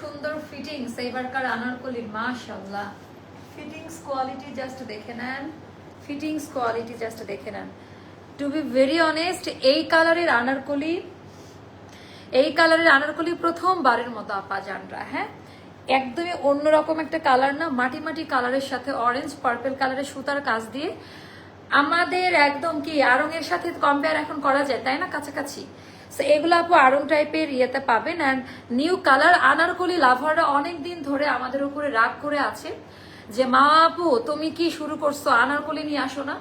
সুন্দর ফিটিংস আনারকলির মাশাল্লাহ fittings quality just দেখে নেন। ফিটিংস কোয়ালিটি জাস্ট দেখে নেন। টু বি ভেরি অনেস্ট এই কালারের আনারকলি, এই কালারের আনারকলি প্রথমবারের মতো আপা জানরা হ্যাঁ? একদমই অন্যরকম একটা কালার না, মাটি মাটি কালারের সাথে অরেঞ্জ পার্পল কালারের সুতার কাজ দিয়ে। আমাদের একদম কি আরঙের সাথে কম্পেয়ার এখন করা যায়, তাই না? কাছাকাছি। So, এগুলো আপু আরং টাইপের ইয়েতে পাবেন অ্যান্ড নিউ কালার আনারকলি লাভাররা অনেক দিন ধরে আমাদের উপরে রাগ করে আছে যে মা আপু তুমি কি শুরু করছ? আনারকলি নিয়ে আসো না।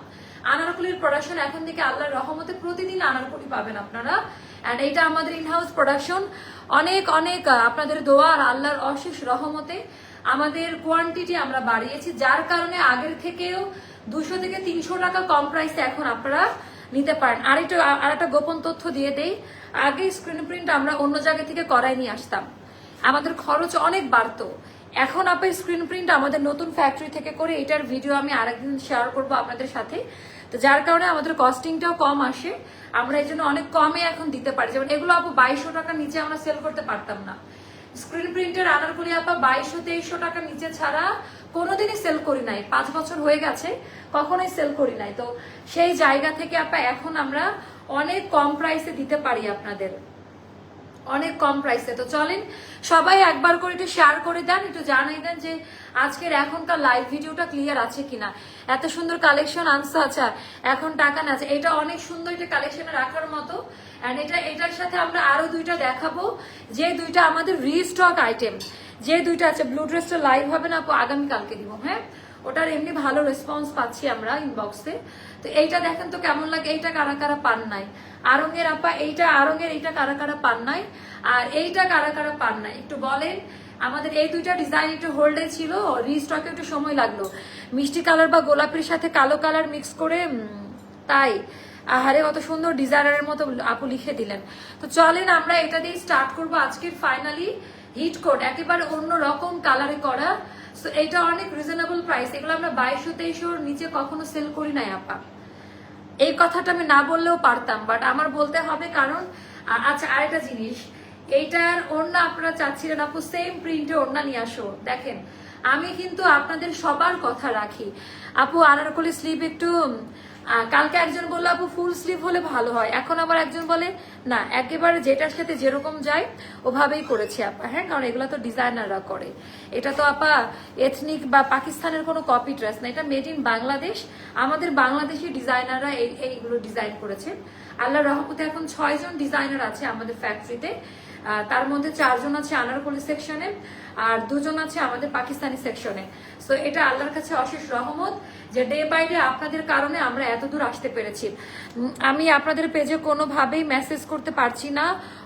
আনারকলির প্রোডাকশন এখন থেকে আল্লাহর রহমতে প্রতিদিন আনারকলি পাবেন আপনারা। অ্যান্ড এটা আমাদের ইনহাউস প্রোডাকশন অনেক অনেক আপনাদের দোয়া আর আল্লাহর অশেষ রহমতে আমাদের কোয়ান্টিটি আমরা বাড়িয়েছি। যার কারণে আগের থেকেও দুশো থেকে তিনশো টাকা কম প্রাইসে এখন আপনারা নিতে পারেন। আর একটু আর একটা গোপন তথ্য দিয়ে দেই। আগে স্ক্রিন প্রিন্ট আমরা অন্য জায়গা থেকে করাই নিয়ে আসতাম। আমাদের খরচ অনেক বাড়তো। এখন আপনার স্ক্রিন প্রিন্ট আমাদের নতুন ফ্যাক্টরি থেকে করে এটার ভিডিও আমি আরেকদিন শেয়ার করব আপনাদের সাথে। তো যার কারণে আমাদের কস্টিংটাও কম আসে। আমরা এই জন্য অনেক কমে এখন দিতে পারি। যেমন এগুলো আপু বাইশশো টাকার নিচে আমরা সেল করতে পারতাম না। স্ক্রিন প্রিন্টের আনারকলি আপা বাইশশো, তেইশশো টাকার নিচে ছাড়া কোনোদিনই সেল করি নাই। পাঁচ বছর হয়ে গেছে, কখনোই সেল করি নাই। তো সেই জায়গা থেকে আপা, এখন আমরা অনেক কম প্রাইসে দিতে পারি আপনাদের। অনেক কম প্রাইসে তো চলেন, সবাই একবার করে একটু শেয়ার করে দেন, একটু জানাই দেন যে আজকের এখনকার লাইভ ভিডিওটা ক্লিয়ার আছে কিনা। এত সুন্দর কালেকশন আনছে আচ্ছা এখন টাকা না আছে। এটা অনেক সুন্দর একটা কালেকশনে রাখার মতো। অ্যান্ড এটা, এটার সাথে আমরা আরও দুইটা দেখাবো। যে দুইটা আমাদের রিস্টক আইটেম যে দুইটা আছে ব্লু ড্রেসটা লাইভ হবে না, আপু আগামীকালকে দিব হ্যাঁ? ওটার এমনি ভালো রেসপন্স পাচ্ছি আমরা ইনবক্সে তো এইটা দেখেন তো কেমন লাগে, এইটা কারা কারা পান নাই? আরঙের আপা, এইটা আরঙের, এইটা কারা কারা পান নাই? আর এইটা কারা কারা পান নাই? একটু বলেন, আমাদের এই দুইটা ডিজাইন একটু হোল্ডে ছিল রিস্টকে একটু সময় লাগল। মিষ্টি কালার বা গোলাপির সাথে কালো কালার মিক্স করে তাই। আহারে, কত সুন্দর ডিজাইনারের মতো আপু লিখে দিলেন। তো চলেন, আমরা এটা দিয়ে স্টার্ট করব আজকের ফাইনালি হিট কোট একেবারে অন্য রকম কালারে করা। এটা অনেক রিজনেবল প্রাইস এগুলো আমরা বাইশশো, তেইশশোর নিচে কখনো সেল করি নাই, আপা। এই কথাটা আমি না বললেও পারতাম বাট আমার বলতে হবে কারণ আচ্ছা আরেকটা জিনিস। এইটার ওড়না আপনারা চাচ্ছিলেন, আপু সেম প্রিন্টে ওড়না নিয়ে আসো। দেখেন, আমি কিন্তু আপনাদের সবার কথা রাখি। আপু আনারকলি স্লিভ একটু কালকে একজন বলল, আপু ফুল স্লিভ হলে ভালো হয়। এখন আবার একজন বলে, না, একেবারে যেটার সাথে যেরকম যায়, ওভাবেই করেছি আপা। হ্যাঁ কারণ এগুলো তো ডিজাইনাররা করে। এটা তো আপা এথনিক বা পাকিস্তানের কোনো কপি ড্রেস না, এটা মেড ইন বাংলাদেশ। আমাদের বাংলাদেশি ডিজাইনাররা এই, এইগুলো ডিজাইন করেছেন। আল্লাহ রহমতে এখন ছয়জন ডিজাইনার আছে আমাদের ফ্যাক্টরিতে তার মধ্যে চারজন আছে আনারকলি সেকশনে আর দুজন আছে আমাদের পাকিস্তানি সেকশনে সো এটা আল্লাহর কাছে অশেষ রহমত যে ডে বাই ডে আপনাদের কারণে আমরা এত দূর আসতে পেরেছি। আমি আপনাদের পেজে কোনোভাবেই মেসেজ করতে পারছি না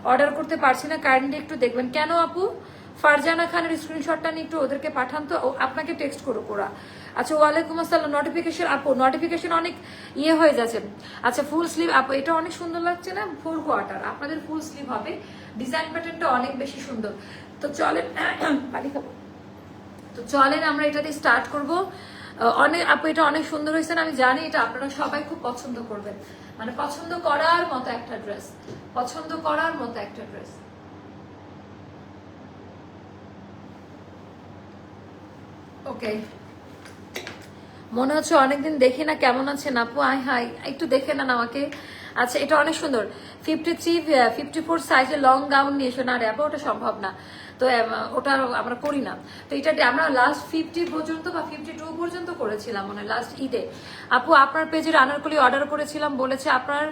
অর্ডার করতে পারছি না। কাইন্ডলি একটু দেখবেন। কেন আপু? ফারজানা খানের স্ক্রিনশটটা নিয়ে একটু ওদেরকে পাঠান তো। আপনাকে টেক্সট করুক ওরা। আচ্ছা ওয়ালাইকুম আসসালাম নোটিফিকেশন আপু নোটিফিকেশন অনেক ইয়ে হয়ে যাচ্ছে। আচ্ছা ফুল স্লিভ আপু, এটা অনেক সুন্দর লাগছে না? ফুল কোয়ার্টার আপনাদের ফুল স্লিভ হবে। ডিজাইন প্যাটার্নটা অনেক বেশি সুন্দর। তো চলেন পানি খাব। তো চলেন, আমরা এটা দিয়ে স্টার্ট করব অনেক, আপু, এটা অনেক সুন্দর হয়েছে আমি জানি এটা আপনারা সবাই খুব পছন্দ করবেন। মানে পছন্দ করার মতো একটা ড্রেস পছন্দ করার মতো একটা ড্রেস ওকে মনে হচ্ছে অনেকদিন দেখি না, কেমন আছেন আপু? আয় হাই একটু দেখে নেন আমাকে। আচ্ছা এটা অনেক সুন্দর। ফিফটি থ্রি ফিফটি ফোর সাইজে লং গাউন নিয়ে এসো। না রে আপু, ওটা সম্ভব না। তো ওটা আমরা করি না। তো, এটা আমরা লাস্ট ফিফটি পর্যন্ত বা ফিফটি টু পর্যন্ত করেছিলাম মানে লাস্ট ঈদে। আপু, আপনার পেজের আনারকলি অর্ডার করেছিলাম, বলেছে আপনার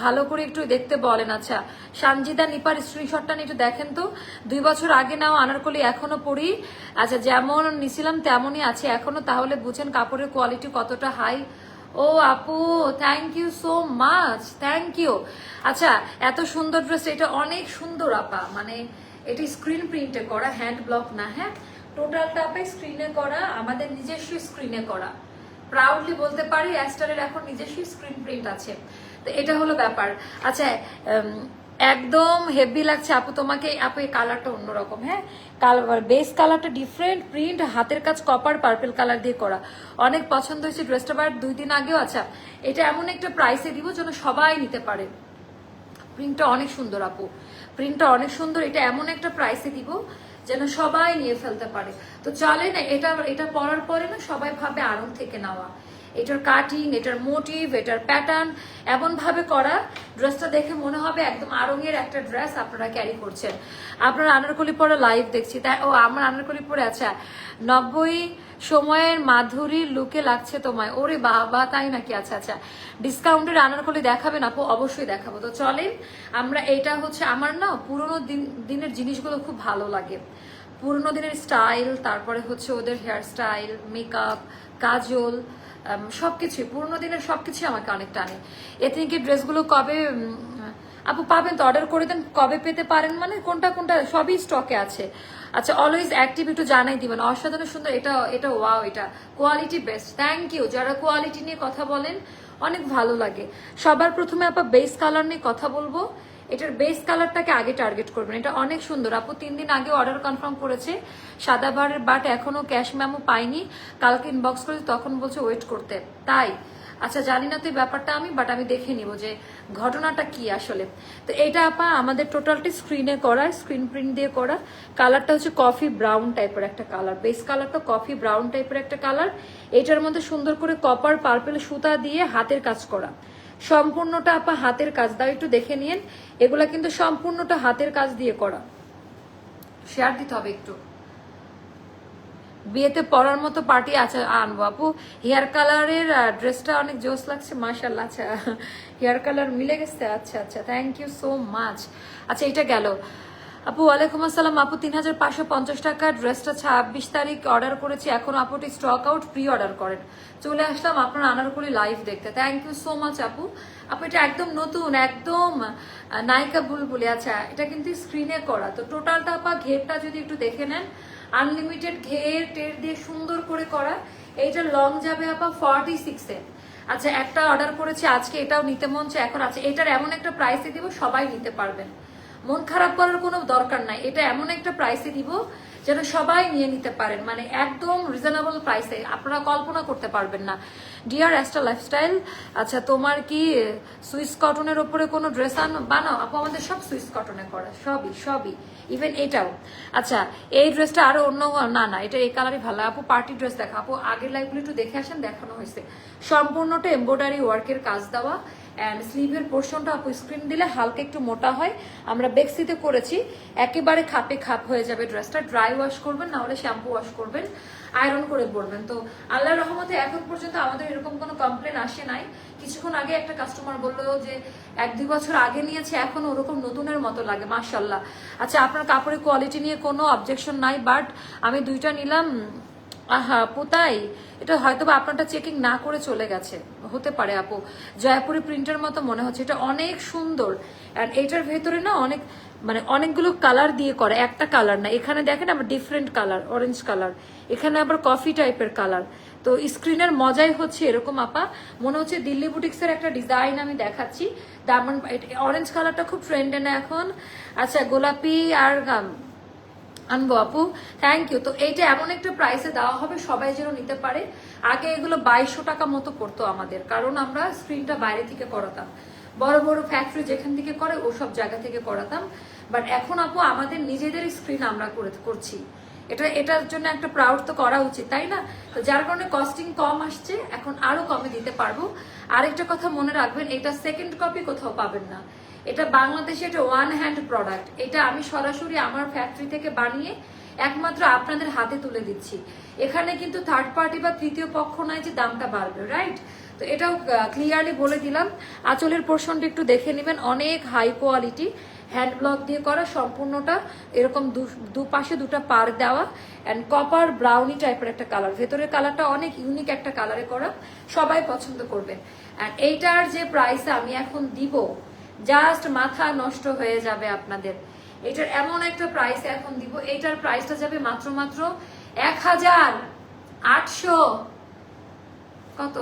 ভালো করে একটু দেখতে বলেন। আচ্ছা সানজিদা নিপার স্ক্রিনশটটা নিয়ে একটু দেখেন তো। দুই বছর আগে নাও আনারকলি এখনও পড়ি আচ্ছা যেমন নিছিলাম তেমনই আছে এখনও। তাহলে বুঝেন কাপড়ের কোয়ালিটি কতটা হাই ও আপু thank you so much thank you আচ্ছা এত সুন্দর ড্রেস এটা অনেক সুন্দর আপা। মানে এটি স্ক্রিন প্রিন্টে করা হ্যান্ড ব্লক না হ্যাঁ? টোটালটা আপা স্ক্রিনে করা, আমাদের নিজস্ব স্ক্রিনে করা। প্রাউডলি বলতে পারি অ্যাস্টারের এখন নিজস্ব স্ক্রিন প্রিন্ট আছে। তো এটা হলো ব্যাপার। আচ্ছা একদম হেভি লাগছে। আপু, তোমাকে, আপু, এই কালারটা অন্যরকম হ্যাঁ? কালার বেস কালারটা ডিফারেন্ট প্রিন্ট হাতের কাজ কপার পার্পেল কালার দিয়ে করা। অনেক পছন্দ হয়েছে ড্রেসটা বার দুই দিন আগেও আচ্ছা এটা এমন একটা প্রাইসে দিব যেন সবাই নিতে পারে। প্রিন্টটা অনেক সুন্দর, আপু। প্রিন্টটা অনেক সুন্দর, এটা এমন একটা প্রাইসে দিব যেন সবাই নিয়ে ফেলতে পারে। তো চলে না এটা এটা পরার পরে না সবাই ভাবে আড়ং থেকে নেওয়া। এটার কাটিং এটার মোটিভ এটার প্যাটার্ন এমন ভাবে করা ড্রেসটা দেখে মনে হবে একদম আরঙের একটা ড্রেস আপনারা ক্যারি করছেন। আপনারা আনারকলি পরে লাইভ দেখছি। তাই ও, আমার আনারকলি পরে আচ্ছা নব্বই সময়ের মাধুরীর লুকে লাগছে তোমায়। ওরে বাবা, তাই নাকি? আচ্ছা আচ্ছা। ডিসকাউন্টের আনারকলি দেখাবেন আপু, অবশ্যই দেখাবো। তো চলেন, আমরা এটা হচ্ছে আমার না পুরোনো দিন, দিনের জিনিসগুলো খুব ভালো লাগে। পুরোনো দিনের স্টাইল তারপরে হচ্ছে ওদের হেয়ার স্টাইল মেকআপ কাজল উম, সবকিছুই পুরোনো দিনের সবকিছুই আমাকে অনেক টানে। এথনিকের ড্রেসগুলো কবে আপু পাবেন তো অর্ডার করে দেন কবে পেতে পারেন? মানে কোনটা কোনটা সবই স্টকে আছে। আচ্ছা অলওয়েজ অ্যাক্টিভ একটু জানাই দিবেন। অসাধারণ সুন্দর এটা এটা ওয়াও এটা। কোয়ালিটি বেস্ট থ্যাংক ইউ যারা কোয়ালিটি নিয়ে কথা বলেন অনেক ভালো লাগে। সবার প্রথমে আপা বেস কালার নিয়ে কথা বলব। এটার বেস কালারটাকে আগে টার্গেট করবেন। এটা অনেক সুন্দর। আপু, তিন দিন আগে অর্ডার কনফার্ম করেছে। সাদা বারের বাট এখনও ক্যাশ ম্যামও পাইনি। কালকে ইনবক্স করেছে, তখন বলছে ওয়েট করতে। তাই? আচ্ছা জানি না তো এই ব্যাপারটা আমি বাট আমি দেখে নিব যে ঘটনাটা কি আসলে। তো এটা আপা, আমাদের টোটালটি স্ক্রিনে করা স্ক্রিন প্রিন্ট দিয়ে করা। কালারটা হচ্ছে কফি ব্রাউন টাইপের একটা কালার বেস কালারটা কফি ব্রাউন টাইপের একটা কালার এটার মধ্যে সুন্দর করে কপার পার্পেল সুতা দিয়ে হাতের কাজ করা। সম্পূর্ণটা আপা হাতের কাজ দাও, একটু দেখে নিন। এগুলা কিন্তু সম্পূর্ণটা হাতের কাজ দিয়ে করা। শেয়ার দিতে হবে একটু। বিয়েতে পরার মতো পার্টি আছে, আনব আপু। হেয়ার কালারের ড্রেসটা অনেক জোস লাগছে মার্শাল্লাহ আচ্ছা। হেয়ার কালার মিলে গেছে আচ্ছা আচ্ছা। থ্যাংক ইউ সো মাচ আচ্ছা এটা গেল। আপু, ওয়ালাইকুম আসসালাম। আপু তিন হাজার পাঁচশো পঞ্চাশ টাকা ড্রেসটা ছাব্বিশ তারিখ অর্ডার করেছি। এখন আপুটি স্টক আউট প্রি অর্ডার করেন। চলে আসলাম আপনার আনারকলি লাইভ দেখতে। থ্যাংক ইউ সো মাচ আপু। আপু, এটা একদম নতুন, একদম নায়িকা বুলবুলি। আচ্ছা এটা কিন্তু স্ক্রিনে করা। তো টোটালটা আপা, ঘেরটা যদি একটু দেখে নেন। আনলিমিটেড ঘের, টের দিয়ে সুন্দর করে করা। এইটা লং যাবে আপা ফর্টি সিক্সে আচ্ছা একটা অর্ডার করেছি, আজকে এটাও নিতে মন চায়। এখন আছে এটার এমন একটা প্রাইসে দিব, সবাই নিতে পারবেন। মন খারাপ করার কোনো দরকার নাই। এটা এমন একটা প্রাইসে দিব যেন সবাই নিয়ে নিতে পারেন। মানে একদম রিজনেবল প্রাইসে আপনারা কল্পনা করতে পারবেন না। ডিয়ার অ্যাস্টা লাইফস্টাইল আচ্ছা তোমার কি সুইস কটনের ওপরে কোনো ড্রেস আন, বানাও? আপু, আমাদের সব সুইস কটনে করা। সবই সবই। ইভেন এটাও। আচ্ছা এই ড্রেসটা আরও অন্য, না না, এটা এই কালারই ভালো। আপু পার্টি ড্রেস দেখা। আপু, আগের লাইফগুলো একটু দেখে আসেন, দেখানো হয়েছে। সম্পূর্ণটা এমব্রয়ডারি ওয়ার্কের কাজ দেওয়া। অ্যান্ড স্লিভের পোর্শনটা আপু স্ক্রিন দিলে হালকা একটু মোটা হয়। আমরা বেক্সিতে করেছি। একেবারে খাপে খাপ হয়ে যাবে ড্রেসটা ড্রাই ওয়াশ করবেন না হলে শ্যাম্পু ওয়াশ করবেন। আয়রন করে পরবেন। তো আল্লাহর রহমতে এখন পর্যন্ত আমাদের এরকম কোনো কমপ্লেন আসে নাই। কিছুক্ষণ আগে একটা কাস্টমার বলল যে, এক দুই বছর আগে নিয়েছে, এখন ওরকম নতুনের মতো লাগে মার্শাল্লাহ আচ্ছা আপনার কাপড়ের কোয়ালিটি নিয়ে কোনো অবজেকশন নাই বাট আমি দুইটা নিলাম। আহা পোতাই এটা হয়তো বা আপনারটা চেকিং না করে চলে গেছে। হতে পারে, আপু। জয়পুরি প্রিন্টের মতো মনে হচ্ছে। এটা অনেক সুন্দর। অ্যান্ড এটার ভেতরে না অনেক মানে অনেকগুলো কালার দিয়ে করে। একটা কালার না। এখানে দেখেন আবার ডিফারেন্ট কালার অরেঞ্জ কালার এখানে আবার কফি টাইপের কালার তো স্ক্রিনের মজাই হচ্ছে এরকম, আপা। মনে হচ্ছে দিল্লি বুটিক্সের একটা ডিজাইন আমি দেখাচ্ছি। দামন অরেঞ্জ কালারটা খুব ট্রেন্ডে না এখন? আচ্ছা গোলাপি আর আনব আপু। থ্যাংক ইউ তো এইটা এমন একটা প্রাইসে দেওয়া হবে, সবাই যেন নিতে পারে। আগে এগুলো বাইশশো টাকা মতো পড়তো আমাদের, কারণ আমরা স্ক্রিনটা বাইরে থেকে করাতাম। বড় বড় ফ্যাক্টরি যেখান থেকে করে, ওসব জায়গা থেকে করাতাম। বাট এখন আপু, আমাদের নিজেদের স্ক্রিন আমরা করে করছি। এটা, এটার জন্য একটা প্রাউড তো করা উচিত, তাই না? তো যার কারণে কস্টিং কম আসছে, এখন আরও কমে দিতে পারব। আরেকটা কথা মনে রাখবেন, এটা সেকেন্ড কপি কোথাও পাবেন না। এটা বাংলাদেশে এটা ওয়ান হ্যান্ড প্রোডাক্ট এটা আমি সরাসরি আমার ফ্যাক্টরি থেকে বানিয়ে একমাত্র আপনাদের হাতে তুলে দিচ্ছি। এখানে কিন্তু থার্ড পার্টি বা তৃতীয় পক্ষ নাই যে দামটা বাড়বে রাইট তো এটাও ক্লিয়ারলি বলে দিলাম। আঁচলের পোর্শনটা একটু দেখে নেবেন। অনেক হাই কোয়ালিটি হ্যান্ড ব্লক দিয়ে করা, সম্পূর্ণটা এরকম দুপাশে দুটো পার দেওয়া অ্যান্ড কপার ব্রাউনি টাইপের একটা কালার ভেতরের কালারটা অনেক ইউনিক একটা কালারে করা। সবাই পছন্দ করবেন। অ্যান্ড এইটার যে প্রাইস আমি এখন দিব জাস্ট মাথা নষ্ট হয়ে যাবে আপনাদের। এটার এমন একটা প্রাইস এখন দিব, এইটার প্রাইসটা যাবে মাত্র মাত্র এক হাজার আটশো কত?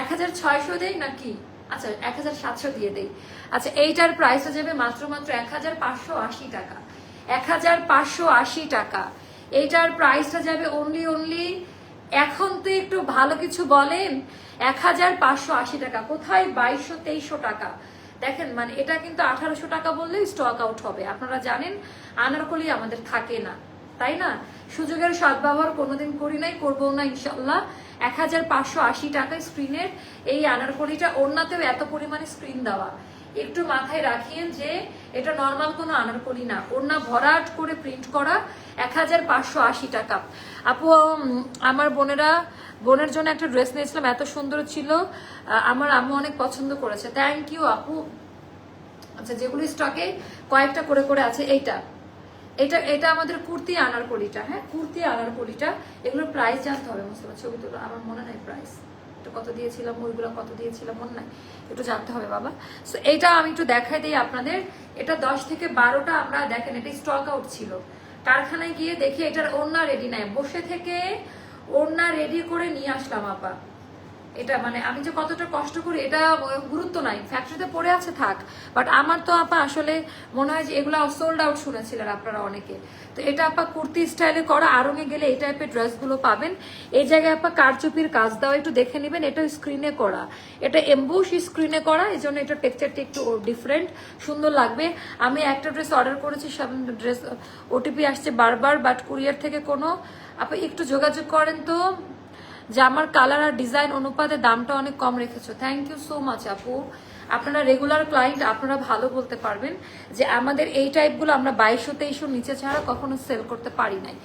এক হাজার ছয়শো দেই নাকি? আচ্ছা এক হাজার সাতশো দিয়ে দেই। আচ্ছা এইটার প্রাইসটা যাবে মাত্র মাত্র এক হাজার পাঁচশো আশি টাকা। এক হাজার পাঁচশো আশি টাকা। এইটার প্রাইসটা যাবে অনলি অনলি এখন তো একটু ভালো কিছু বলেন এক হাজার পাঁচশো আশি টাকা। কোথায়? বাইশশো, তেইশশো টাকা। দেখেন মানে এটা কিন্তু আঠারোশো টাকা বললেই স্টক আউট হবে। আপনারা জানেন, আনারকলি আমাদের থাকে না, তাই না? সুযোগের সদ্ব্যবহার কোনোদিন করি নাই, করব না ইনশাল্লাহ এক হাজার পাঁচশো আশি টাকায় স্ক্রিনের এই আনারকলিটা ওড়নাতেও এত পরিমাণে স্ক্রিন দেওয়া। একটু মাথায় রাখিয়েন যে এটা নর্মাল কোনো আনারকলি না। ওড়না ভরাট করে প্রিন্ট করা এক হাজার পাঁচশো আশি টাকা। আপু আমার বোনেরা, বোনের জন্য একটা ড্রেস নিয়েছিলাম, এত সুন্দর ছিল। আমার আম্মু অনেক পছন্দ করেছে। থ্যাংক ইউ আপু। আচ্ছা যেগুলি স্টকে কয়েকটা করে করে আছে, এইটা। এটা এটা আমাদের কুর্তি আনারকলিটা হ্যাঁ? কুর্তি আনারকলিটা, এগুলোর প্রাইস জানতে হবে মুস্তফা ছবি তুলো, আমার মনে নাই প্রাইস এটা কত দিয়েছিলাম ওইগুলো কত দিয়েছিলাম মনে নাই একটু জানতে হবে বাবা। সো এটা আমি একটু দেখাই দিই আপনাদের। এটা দশ থেকে বারোটা আমরা দেখেন, এটা স্টক আউট ছিল। কারখানায় গিয়ে দেখি এটার ওড়না রেডি নাই। বসে থেকে ওড়না রেডি করে নিয়ে আসলাম, আপা। এটা মানে আমি যে কতটা কষ্ট করি, এটা গুরুত্ব নাই। ফ্যাক্টরিতে পড়ে আছে, থাক। বাট আমার তো আপা আসলে মনে হয় যে এগুলো সোল্ড আউট শুনেছিলেন আপনারা অনেকে। তো এটা আপা কুর্তি স্টাইলে করা আরঙে গেলে এই টাইপের ড্রেসগুলো পাবেন। এই জায়গায় আপা কারচুপির কাজ দেওয়া, একটু দেখে নেবেন, এটা স্ক্রিনে করা। এটা এম্বুশ স্ক্রিনে করা, এই জন্য এটা টেক্সচারটা একটু ডিফারেন্ট সুন্দর লাগবে। আমি একটা ড্রেস অর্ডার করেছি, সব ড্রেস ওটিপি আসছে বারবার বাট কুরিয়ার থেকে কোনো আপনি একটু যোগাযোগ করেন তো জামার কালার আর ডিজাইন অনুপাতে দামটা অনেক কম রেখেছো। থ্যাংক ইউ সো মাচ আপু। আপনারা রেগুলার ক্লায়েন্ট আপনারা ভালো বলতে পারবেন যে আমাদের এই টাইপগুলো আমরা বাইশশো তেইশশো নিচে ছাড়া কখনো সেল করতে পারি নাই।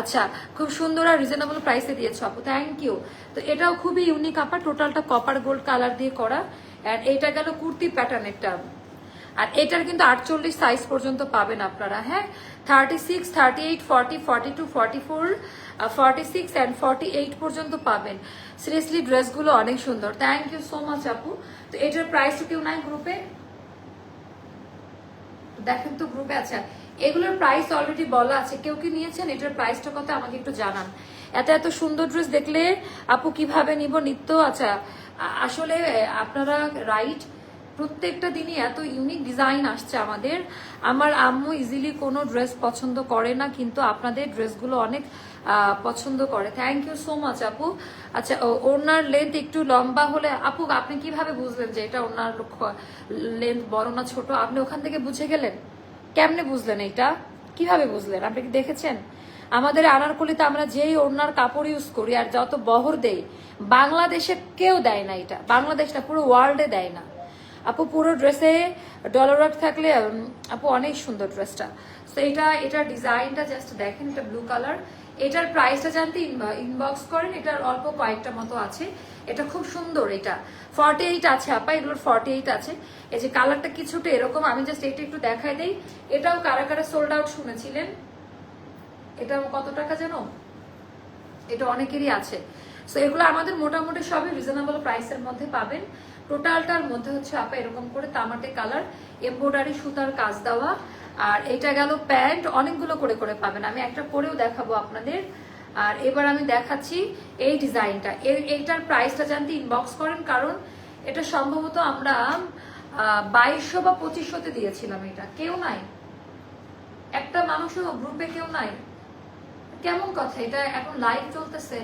আচ্ছা খুব সুন্দর আর রিজনেবল প্রাইসে দিয়েছ আপু। থ্যাংক ইউ তো এটাও খুবই ইউনিক আপা টোটালটা কপার গোল্ড কালার দিয়ে করা। অ্যান্ড এইটা গেল কুর্তি প্যাটার্নেরটা আর এটার কিন্তু আটচল্লিশ সাইজ পর্যন্ত পাবেন আপনারা হ্যাঁ? Thirty six thirty eight forty forty two forty four forty six and forty eight পর্যন্ত পাবেন। সিরিয়াসলি ড্রেসগুলো অনেক সুন্দর। থ্যাংক ইউ সো মাচ আপু। তো এটার প্রাইস কেউ নাই গ্রুপে দেখেন তো গ্রুপে আছে। এগুলোর প্রাইস অলরেডি বলা আছে। কেউ কি নিয়েছেন? এটার প্রাইসটা কত আমাকে একটু জানান। এত এত সুন্দর ড্রেস দেখলে আপু কীভাবে নিব? নিত্য আচ্ছা আসলে আপনারা রাইট প্রত্যেকটা দিনই এত ইউনিক ডিজাইন আসছে আমাদের। আমার আম্মু ইজিলি কোনো ড্রেস পছন্দ করে না, কিন্তু আপনাদের ড্রেসগুলো অনেক পছন্দ করে। থ্যাংক ইউ সো মাচ আপু। আচ্ছা ওনার লেন্থ একটু লম্বা হলে, আপু, আপনি কীভাবে বুঝলেন যে এটা ওনার লেন্থ বড় না ছোট? আপনি ওখান থেকে বুঝে গেলেন? কেমনে বুঝলেন এটা কীভাবে বুঝলেন? আপনি কি দেখেছেন? আমাদের আনারকলিতে আমরা যেই ওড়নার কাপড় ইউজ করি আর যত বহর দেই, বাংলাদেশে কেউ দেয় না এটা। বাংলাদেশটা পুরো ওয়ার্ল্ডে দেয় না। আপু, পুরো ড্রেসে ডলার ওয়ার্ক থাকলে আপু, অনেক সুন্দর ড্রেসটা তো এটা এটার ডিজাইনটা জাস্ট দেখেন, এটা ব্লু কালার এটার প্রাইসটা জানতে ইনবক্স করেন, এটার অল্প কয়েকটা মতো আছে। এটা খুব সুন্দর এটা। ফর্টি এইট আছে, আপা, এগুলোর ফর্টি এইট আছে। এই যে কালারটা কিছুটা এরকম, আমি জাস্ট এটা একটু দেখাই দেই। এটাও কারা কারা সোল্ড আউট শুনেছিলেন? এটা কত টাকা জানো? এটা অনেকেরই আছে। সো এগুলো আমাদের মোটামুটি সবই রিজনেবল প্রাইসের মধ্যে পাবেন। টোটালটার মধ্যে হচ্ছে আপা এরকম করে তামাটে কালার, এমব্রয়ডারি সুতার কাজ দেওয়া, আর এটা গেল প্যান্ট, অনেকগুলো করে করে পাবেন। আমি একটা পরেও দেখাবো আপনাদের। আর এবার আমি দেখাচ্ছি এই ডিজাইনটা। এইটার প্রাইসটা জানতে ইনবক্স করেন, কারণ এটা সম্ভবত আমরা বাইশশো বা পঁচিশশোতে দিয়েছিলাম এটা। কেউ নাই। একটা মানুষও গ্রুপে কেউ নাই। কেমন কথা? এটা এখন লাইভ চলতেছে।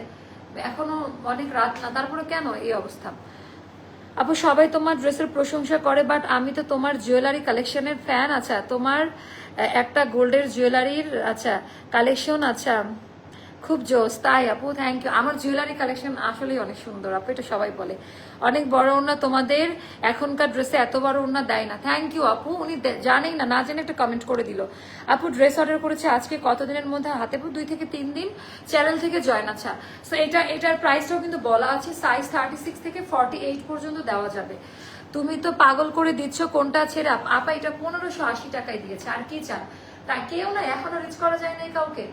এখনও অনেক রাত না, তারপরে কেন এই অবস্থা? আপু, সবাই তোমার ড্রেসের প্রশংসা করে বাট আমি তো তোমার জুয়েলারি কালেকশনের ফ্যান আচ্ছা। তোমার একটা গোল্ডের জুয়েলারির আচ্ছা কালেকশন আচ্ছা। খুব জোস, তাই আপু থ্যাংক ইউ আমার জুয়েলারি কালেকশন আসলেই অনেক সুন্দর, আপু, এটা সবাই বলে। অনেক বড় ওড়না তোমাদের এখনকার ড্রেসে এত বড় ওড়না দেয় না। থ্যাংক ইউ আপু, উনি জানেই না না জেনে একটা কমেন্ট করে দিল। আপু ড্রেস অর্ডার করেছে আজকে কতদিনের মধ্যে হাতে পু দুই থেকে তিন দিন? চ্যানেল থেকে জয়েন আচ্ছা। সো এটা, এটার প্রাইসটাও কিন্তু বলা আছে সাইজ থার্টি সিক্স থেকে ফর্টি এইট পর্যন্ত দেওয়া যাবে। তুমি তো পাগল করে দিচ্ছ কোনটা ছেড়ে আপা এটা পনেরোশো আশি টাকায় দিয়েছে, আর কি চান? তা কেউ না, এখনও রিচ করা যায় নাই কাউকে।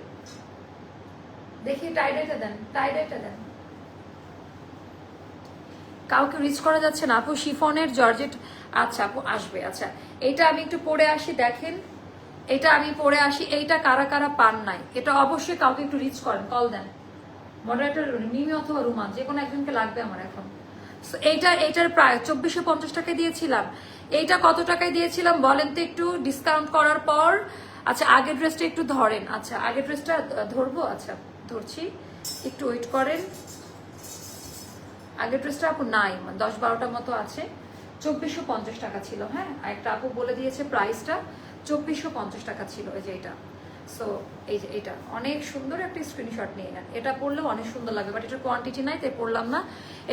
দেখি টাইডাইটা দেন টাইডাইটা দেন। কাউকে রিচ করা যাচ্ছে না। আপু শিফনের জর্জেট আচ্ছা আপু আসবে আচ্ছা। এটা আমি একটু পরে আসি দেখেন। এটা আমি পরে আসি এইটা কারা কারা পান নাই? এটা অবশ্যই কাউকে একটু রিচ করেন কল দেন। মডারেটর মিমি অথবা রুমান যে কোনো একজনকে লাগবে আমার এখন। So, এইটা এইটার প্রায় চব্বিশশো পঞ্চাশ টাকায় দিয়েছিলাম। এইটা কত টাকায় দিয়েছিলাম বলেন তো একটু ডিসকাউন্ট করার পর। আচ্ছা আগের ড্রেসটা একটু ধরেন। আচ্ছা আগের ড্রেসটা ধরবো? আচ্ছা। ধরছি একটু ওয়েট করেন। আগের ড্রেসটা আপু নাই মানে দশ বারোটা মতো আছে। চব্বিশশো পঞ্চাশ টাকা ছিল হ্যাঁ? আর একটা আপু বলে দিয়েছে প্রাইসটা চব্বিশশো পঞ্চাশ টাকা ছিল এই যে এটা। সো এই যে এটা। অনেক সুন্দর একটা স্ক্রিনশট নিয়ে নেন। এটা পড়লেও অনেক সুন্দর লাগবে বাট এটার কোয়ান্টিটি নাই তাই পড়লাম না।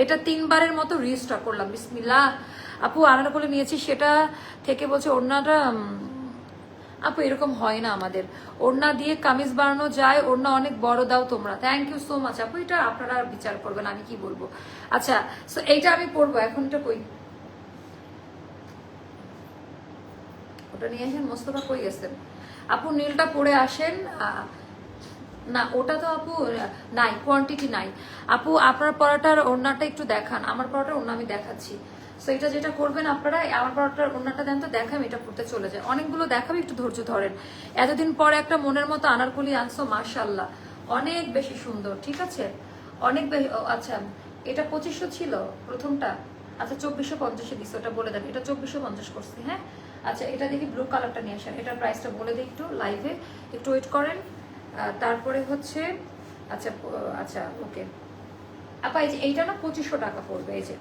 এটা তিনবারের মতো রিস্টক করলাম। বিসমিল্লা আপু আনার বলে নিয়েছি সেটা থেকে বলছে উম, আপু, এরকম হয় না আমাদের। ওড়না দিয়ে কামিজ বানানো যায়, ওড়না অনেক বড়, দাও তোমরা। থ্যাংক ইউ সো মাচ আপু, এটা আপনারা বিচার করবেন, আমি কি বলব? আচ্ছা সো এইটা আমি পড়ব, এখন এটা কই? ওটা নিয়ে আসেন, মোস্তফা কই গেছেন? আপু, নীলটা পরে আসেন না, ওটা তো আপু নাই কোয়ান্টিটি নাই। আপু, আপনার পরাটার ওড়নাটা একটু দেখান। আমার পরাটার ওড়না আমি দেখাচ্ছি। সো এটা যেটা করবেন, আপনারা আমার পরাটার অন্যটা দেন তো দেখাম এটা পড়তে চলে যায়। অনেকগুলো দেখাবে, একটু ধৈর্য ধরেন। এতদিন পরে একটা মনের মতো আনারকুলি আনছো মার্শাল্লাহ অনেক বেশি সুন্দর, ঠিক আছে? অনেক বেশি আচ্ছা এটা পঁচিশশো ছিল প্রথমটা। আচ্ছা চব্বিশশো পঞ্চাশে দিচ্ছে ওটা বলে দেন। এটা চব্বিশশো পঞ্চাশ করছি হ্যাঁ? আচ্ছা এটা দেখি ব্লু কালারটা নিয়ে আসেন। এটার প্রাইসটা বলে দিই একটু লাইভে একটু ওয়েট করেন। তারপরে হচ্ছে আচ্ছা আচ্ছা ওকে আপা, এই যে এইটা না পঁচিশশো টাকা পড়বে, এই যে।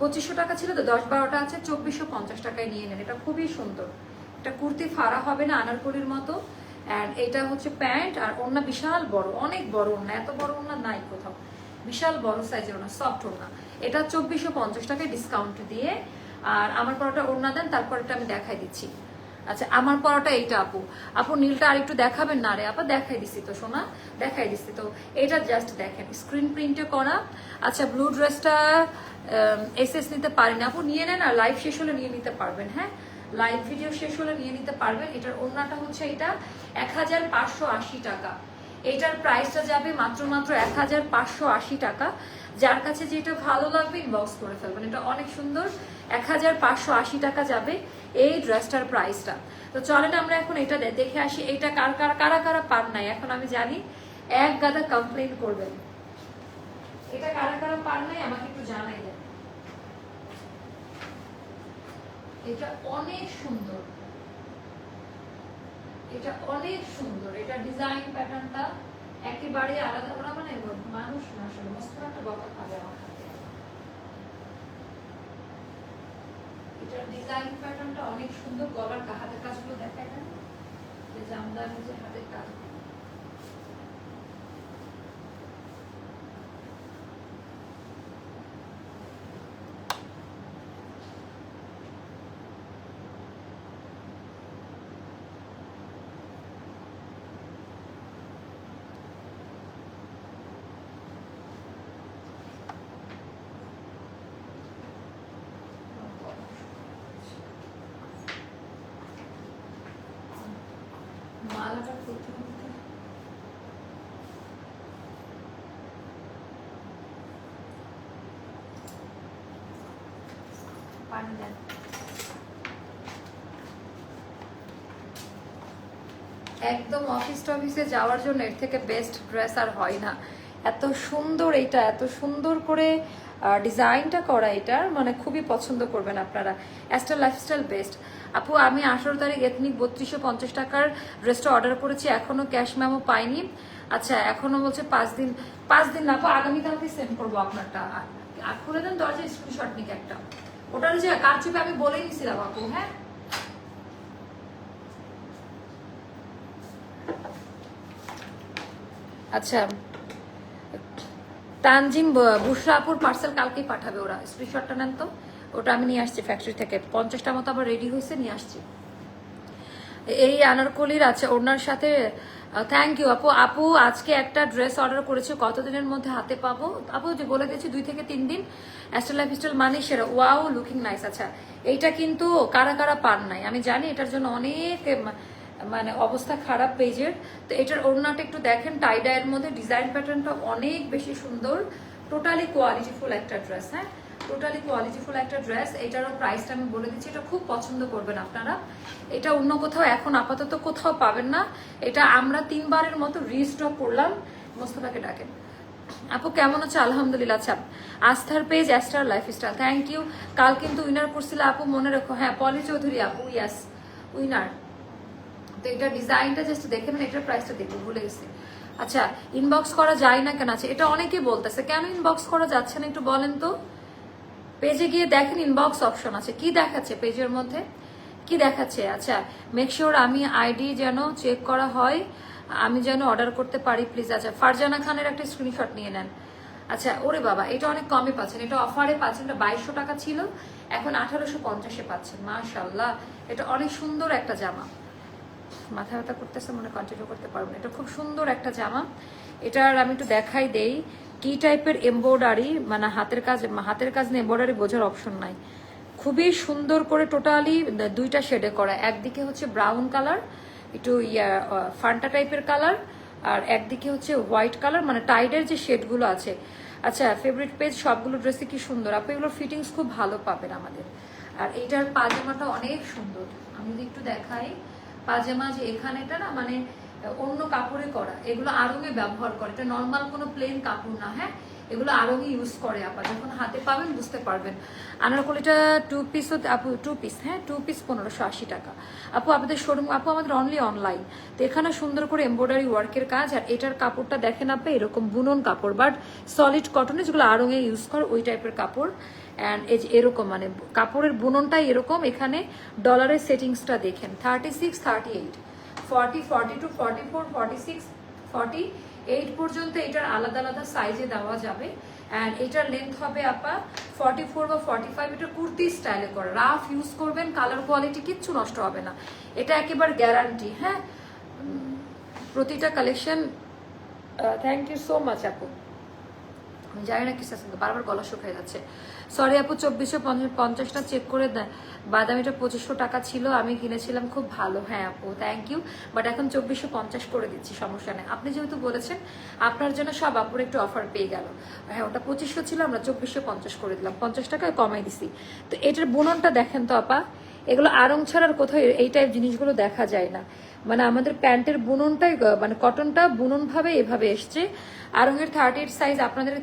পঁচিশশো টাকা ছিল তো, দশ বারোটা আছে, চব্বিশশো পঞ্চাশ টাকায় নিয়ে নেন। এটা খুবই সুন্দর। এটা কুর্তি ফাড়া হবে না, আনারকলির মতো। অ্যান্ড এটা হচ্ছে প্যান্ট আর ওড়না বিশাল বড়, অনেক বড় ওড়না, এত বড় ওড়না নাই কোথাও। বিশাল বড় সাইজের ওনা সফট ওনা এটা চব্বিশশো পঞ্চাশ টাকায় ডিসকাউন্ট দিয়ে, আর আমার পরোটা ওড়না দেন তারপর এটা আমি দেখাই দিচ্ছি। আচ্ছা আমার পরোটা এইটা আপু। আপু, নীলটা আর একটু দেখাবেন না রে? আপা, দেখাই দিছি তো, সোনা। দেখাই দিছি তো। এটা জাস্ট দেখেন স্ক্রিন প্রিন্টে করা। আচ্ছা ব্লু ড্রেসটা এস এস নিতে পারেন। আপু, নিয়ে নেন আর লাইভ শেষ হলে নিয়ে নিতে পারবেন হ্যাঁ? লাইভ ভিডিও শেষ হলে নিয়ে নিতে পারবেন। এটার অন্যটা হচ্ছে এটা এক হাজার পাঁচশো আশি টাকা। এইটার প্রাইসটা যাবে মাত্র মাত্র এক হাজার পাঁচশো আশি টাকা। যার কাছে যেটা ভালো লাগবে ইনবক্স করে ফেলবেন। এটা অনেক সুন্দর। এক হাজার পাঁচশো আশি টাকা যাবে এই ড্রেসটার প্রাইসটা। তো চলেন আমরা এখন এটা দেখে আসি এইটা কার কার কারা কারা পান নাই। এখন আমি জানি, এক গাদা কমপ্লেন করবেন। এটা কারা কারা পান নাই আমাকে একটু জানাই দেন। এটা অনেক সুন্দর। এটা অনেক সুন্দর। এটা ডিজাইন প্যাটার্নটা একেবারে আলাদা ওরা মানে মানুষ না, আসলে মস্ত একটা বকা খাবে হাতে ডিজাইন প্যাটার্নটা অনেক সুন্দর গলার হাতের কাজগুলো দেখায় না? যে জামদানি যে হাতের কাজ মালাটা খুলতে খুলতে পানি দেন একদম অফিস টফিসে যাওয়ার জন্য এর থেকে বেস্ট ড্রেস আর হয় না। এত সুন্দর এটা এত সুন্দর করে ডিজাইনটা করা এটার মানে খুবই পছন্দ করবেন আপনারা। অ্যাস্টার লাইফস্টাইল বেস্ট আপু, আমি আঠারো তারিখ এথনিক বত্রিশশো পঞ্চাশ টাকার ড্রেসটা অর্ডার করেছি, এখনও ক্যাশ ম্যামও পাইনি। আচ্ছা এখনও বলছে পাঁচ দিন পাঁচ দিন না, আপু আগামীকালকে সেন্ড করব আপনারটা। খুলে দেন দরজা স্ক্রিনশট নিক একটা। ওটার যে কার চুপে আমি বলে নিছিলাম আপু হ্যাঁ? আচ্ছা তানজিম ব- বুশরাপুর পার্সেল কালকেই পাঠাবে ওরা। স্ক্রিনশটটা নেন তো। ওটা আমি নিয়ে আসছি ফ্যাক্টরি থেকে। পঞ্চাশটা মতো আবার রেডি হয়েছে, নিয়ে আসছি। এই আনারকলির আছে ওনার সাথে থ্যাংক ইউ আপু আপু আজকে একটা ড্রেস অর্ডার করেছি। কতদিনের মধ্যে হাতে পাবো? আপু যে বলে দিয়েছি, দুই থেকে তিন দিন। অ্যাস্টার লাইফ স্টাইল মানে সেরা। ওয়াও লুকিং নাইস আচ্ছা এইটা কিন্তু কারা কারা পান নাই? আমি জানি এটার জন্য অনেক মানে অবস্থা খারাপ পেজের তো এটার ওড়নাটা একটু দেখেন। টাইডায়ের মধ্যে ডিজাইন প্যাটার্নটা অনেক বেশি সুন্দর। টোটালি কোয়ালিটিফুল একটা ড্রেস হ্যাঁ? টোটালি কোয়ালিটিফুল একটা ড্রেস এটারও প্রাইসটা আমি বলে দিচ্ছি, এটা খুব পছন্দ করবেন আপনারা। এটা অন্য কোথাও এখন আপাতত কোথাও পাবেন না। এটা আমরা তিনবারের মতো রিস্টক করলাম, মোস্তফাকে ডাকেন। আপু, কেমন আছে? আলহামদুলিল্লাহ আচ্ছা। আস্থার page Aster lifestyle thank you কাল কিন্তু উইনার করছিল, আপু, মনে রাখো। হ্যাঁ পলি চৌধুরী, আপু ইয়াস উইনার তো এটা ডিজাইনটা জাস্ট দেখে নেন, এটার প্রাইসটা দেখব ভুলে গেছি। আচ্ছা ইনবক্স করা যায় না কেন? আছে এটা অনেকেই বলতেছে, কেন ইনবক্স করা যাচ্ছে না? একটু বলেন তো। পেজে গিয়ে দেখেন ইনবক্স অপশন আছে। কি দেখাচ্ছে পেজের মধ্যে? কি দেখাচ্ছে? আচ্ছা মেক শিওর আমি আইডি যেন চেক করা হয়, আমি যেন অর্ডার করতে পারি প্লিজ আচ্ছা ফারজানা খানের একটা স্ক্রিনশট নিয়ে নেন। আচ্ছা ওরে বাবা, এটা অনেক কমে পাচ্ছেন। এটা অফারে পাচ্ছেন, এটা বাইশশো টাকা ছিল, এখন আঠারোশো পঞ্চাশে পাচ্ছেন। মাশাল্লাহ এটা অনেক সুন্দর একটা জামা। মাথা ব্যথা করতেছে, মনে কন্টিনিউ করতে পারব না। এটা খুব সুন্দর একটা জামা। এটার আমি একটু দেখাই দেই। কি টাইপের এমব্রয়ডারি? মানে হাতের কাজ হাতের কাজ নিয়ে এমব্রয়ডারি বোঝার অপশন নাই। খুবই সুন্দর করে টোটালি দুইটা শেডে করা। একদিকে হচ্ছে ব্রাউন কালার একটু ইয়া ফান্টা টাইপের কালার আর একদিকে হচ্ছে হোয়াইট কালার মানে টাইডের যে শেডগুলো আছে। আচ্ছা ফেভারিট পেজ সবগুলো ড্রেসে কি সুন্দর? আপনি এগুলোর ফিটিংস খুব ভালো পাবেন আমাদের। আর এইটার পাজামাটা অনেক সুন্দর। আমি যদি একটু দেখাই, পাজামা যে এখানেটা না মানে অন্য কাপড়ে করা, এগুলো আরঙে ব্যবহার করে। এটা নর্মাল কোনো প্লেন কাপড় না হ্যাঁ? এগুলো আরঙে ইউজ করে আপা। যখন হাতে পাবেন বুঝতে পারবেন। আনারকলিটা টু পিস আপু টু পিস হ্যাঁ? টু পিস পনেরোশো আশি টাকা। আপু, আপনাদের শোরুম আপু, আমাদের অনলি অনলাইন তো এখানে সুন্দর করে এমব্রয়ডারি ওয়ার্কের কাজ, আর এটার কাপড়টা দেখেন আপনি এরকম বুনন কাপড় বাট সলিড কটনে যেগুলো আরঙে ইউজ করে, ওই টাইপের কাপড়। অ্যান্ড এই যে এরকম মানে কাপড়ের বুননটাই এরকম। এখানে ডলারের সেটিংসটা দেখেন। Thirty six thirty eight forty forty two forty four forty six forty eight পর্যন্ত এটার আলাদা আলাদা সাইজে দেওয়া যাবে। অ্যান্ড এটার লেন্থ হবে আপা ফর্টি ফোর বা ফর্টি ফাইভ এটা কুর্তি স্টাইলে করে। রাফ ইউজ করবেন কালার কোয়ালিটি কিচ্ছু নষ্ট হবে না। এটা একেবারে গ্যারান্টি হ্যাঁ? প্রতিটা collection thank you so much আপু। জানি না কিসের সঙ্গে বারবার গলা শুকিয়ে যাচ্ছে। সরি আপু, চব্বিশশো পঞ্চাশটা চেক করে দেয় বাদামিটা পঁচিশশো টাকা ছিল, আমি কিনেছিলাম, খুব ভালো। হ্যাঁ আপু থ্যাংক ইউ বাট এখন চব্বিশশো পঞ্চাশ করে দিচ্ছি, সমস্যা নেই। আপনি যেহেতু বলেছেন, আপনার জন্য সব আপুর একটু অফার পেয়ে গেল। হ্যাঁ ওটা পঁচিশশো ছিল, আমরা চব্বিশশো পঞ্চাশ করে দিলাম। পঞ্চাশ টাকায় কমাই দিছি। তো এটার বুননটা দেখেন তো আপা, এগুলো আরং ছাড়ার কোথাও এই টাইপ জিনিসগুলো দেখা যায় না। মানে আমাদের প্যান্টের বুননটাই মানে কটনটা বুনন ভাবে এভাবে এসছে। আরঙের থার্টি এইট সাইজ আপনাদের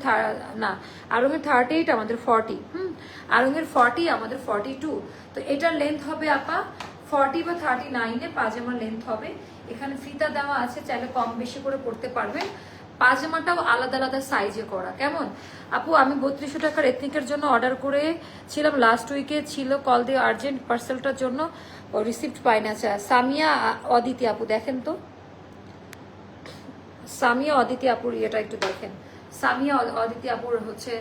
না, আরঙের থার্টি এইট আমাদের ফর্টি হুম? আরঙের ফর্টি আমাদের ফর্টি টু তো এটার লেন্থ হবে আপা ফর্টি বা থার্টি নাইনে পাজামার লেন্থ হবে। এখানে ফিতা দেওয়া আছে, চাইলে কম বেশি করে পড়তে পারবেন। পাজামাটাও আলাদা আলাদা সাইজে করা। কেমন? আপু, আমি বত্রিশশো টাকার এথনিকের জন্য অর্ডার করেছিলাম লাস্ট উইকে ছিল কল দিয়ে আর্জেন্ট পার্সেলটার জন্য। রিসিপ্ট পাইনি আচ্ছা সামিয়া, অদিতি আপু, দেখেন তো। সামিয়া, অদিতি আপুর ইয়েটা একটু দেখেন। সামিয়া, অদিতি আপুর হচ্ছে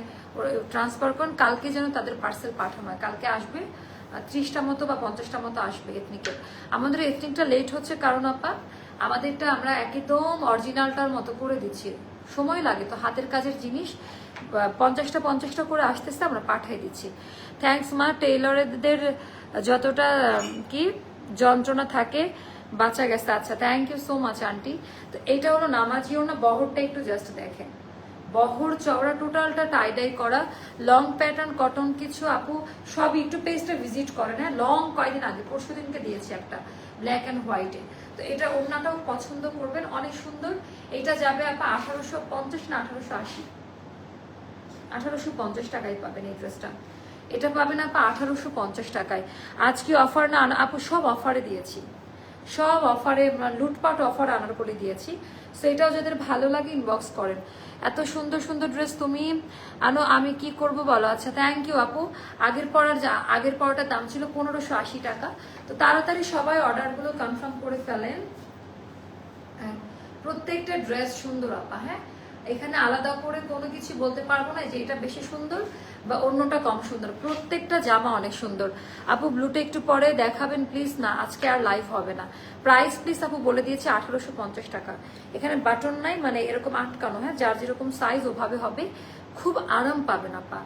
ট্রান্সফার করুন, কালকে যেন তাদের পার্সেল পাঠানো হয়। কালকে আসবে, ত্রিশটা মতো বা পঞ্চাশটা মতো আসবে এথনিকের আমাদের এথনিকটা লেট হচ্ছে, কারণ আপা আমাদেরটা আমরা একদম অরিজিনালটার মতো করে দিচ্ছি। সময় লাগে, তো হাতের কাজের জিনিস পঞ্চাশটা পঞ্চাশটা করে আসতেছে, আমরা পাঠিয়ে দিচ্ছি। থ্যাঙ্কস মা। টেইলরদের যতটা কি, যন্ত্রণা থাকে, বাঁচা গেছে। আচ্ছা thank you so much aunty তো এটা হলো নামাজিও না, বহরটা একটু জাস্ট দেখেন। বহর, চওড়া, টোটালটা টাই টাইডাই করা লং প্যাটার্ন কটন কিছু আপু সব একটু পেজটা ভিজিট করেন হ্যাঁ? লং কয়দিন আগে? পরশু দিনকে দিয়েছি একটা ব্ল্যাক অ্যান্ড হোয়াইটে তো এটা ওড়নাটাও পছন্দ করবেন, অনেক সুন্দর। এটা যাবে আপা আঠারোশো পঞ্চাশ না আঠারোশো আশি? আঠারোশো পঞ্চাশ টাকায় পাবেন এই ড্রেসটা। এটা পাবেন আপা আঠারোশো পঞ্চাশ টাকায়। আজকে অফার না আপু সব অফারে দিয়েছি। সব অফারে, লুটপাট অফার আনার করে দিয়েছি। সো এটাও যাদের ভালো লাগে ইনবক্স করেন। এত সুন্দর সুন্দর ড্রেস তুমি। আনো আমি কি করব বলো? আচ্ছা থ্যাংক ইউ আপু। আগের পড়ার আগের পড়াটার দাম ছিল পনেরোশো আশি টাকা। তো তাড়াতাড়ি সবাই অর্ডারগুলো কনফার্ম করে ফেলেন। হ্যাঁ, প্রত্যেকটা ড্রেস সুন্দর আপা হ্যাঁ? এখানে আলাদা করে কোনো কিছু বলতে পারব না যে এটা বেশি সুন্দর বা অন্যটা কম সুন্দর। প্রত্যেকটা জামা অনেক সুন্দর। আপু ব্লুটা একটু পরে দেখাবেন প্লিজ না, আজকে আর লাইভ হবে না। প্রাইস প্লিজ আপু বলে দিয়েছে আঠারোশো পঞ্চাশ টাকা। এখানে বাটন নাই মানে এরকম আটকানো হ্যাঁ? যার যেরকম সাইজ ওভাবে হবে, খুব আরাম পাবেন আপা।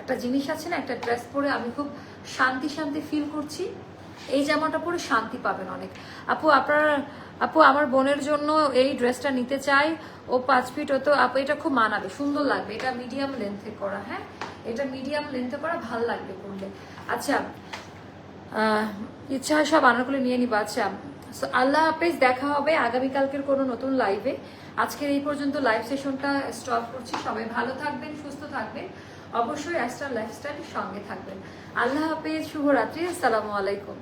একটা জিনিস আছে না, একটা ড্রেস পরে আমি খুব শান্তি শান্তি ফিল করছি। এই জামাটা পরে শান্তি পাবেন অনেক। আপু আপনার আপু আমার বোনের জন্য এই ড্রেসটা নিতে চাই। ও পাঁচ ফিট ও তো আপু এটা খুব মানাবে সুন্দর লাগবে। এটা মিডিয়াম লেন্থে করা হ্যাঁ? এটা মিডিয়াম লেন্থে করা ভালো লাগবে করলে আচ্ছা ইচ্ছা হয় সব আনারগুলো নিয়ে নিবা। আচ্ছা So, আল্লাহ হাফেজ দেখা হবে আগামীকালকের কোনো নতুন লাইভে আজকের এই পর্যন্ত লাইভ সেশনটা স্টপ করছি। সবাই ভালো থাকবেন সুস্থ থাকবেন। অবশ্যই অ্যাস্ট্রাল লাইফস্টাইল সঙ্গে থাকবেন। আল্লাহ হাফেজ শুভরাত্রি আসসালামু আলাইকুম।